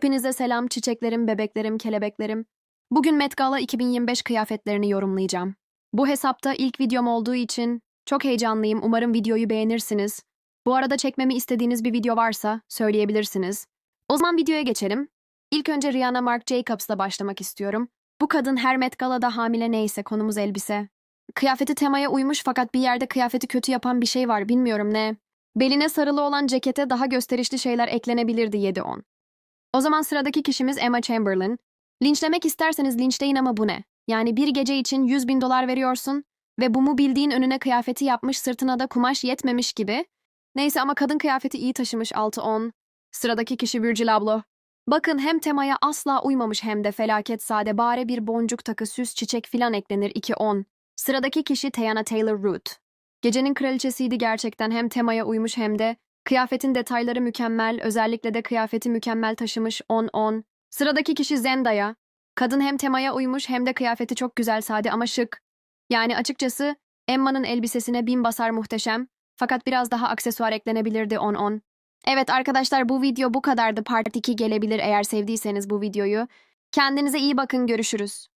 Hepinize selam çiçeklerim, bebeklerim, kelebeklerim. Bugün Met Gala 2025 kıyafetlerini yorumlayacağım. Bu hesapta ilk videom olduğu için çok heyecanlıyım. Umarım videoyu beğenirsiniz. Bu arada çekmemi istediğiniz bir video varsa söyleyebilirsiniz. O zaman videoya geçelim. İlk önce Rihanna Marc Jacobs'la başlamak istiyorum. Bu kadın her Met Gala'da hamile neyse konumuz elbise. Kıyafeti temaya uymuş fakat bir yerde kıyafeti kötü yapan bir şey var bilmiyorum ne. Beline sarılı olan cekete daha gösterişli şeyler eklenebilirdi 7-10. O zaman sıradaki kişimiz Emma Chamberlain. Linçlemek isterseniz linçleyin ama bu ne? Yani bir gece için 100 bin dolar veriyorsun ve bu mu bildiğin önüne kıyafeti yapmış sırtına da kumaş yetmemiş gibi. Neyse ama kadın kıyafeti iyi taşımış 6-10. Sıradaki kişi Virgil ablo. Bakın hem temaya asla uymamış hem de felaket sade bare bir boncuk takı süs çiçek filan eklenir 2-10. Sıradaki kişi Teyana Taylor-Root. Gecenin kraliçesiydi gerçekten hem temaya uymuş hem de Kıyafetin detayları mükemmel, özellikle de kıyafeti mükemmel taşımış 10-10. Sıradaki kişi Zendaya. Kadın hem temaya uymuş hem de kıyafeti çok güzel sade ama şık. Yani açıkçası Emma'nın elbisesine bin basar muhteşem. Fakat biraz daha aksesuar eklenebilirdi 10-10. Evet arkadaşlar bu video bu kadardı. Part 2 gelebilir eğer sevdiyseniz bu videoyu. Kendinize iyi bakın görüşürüz.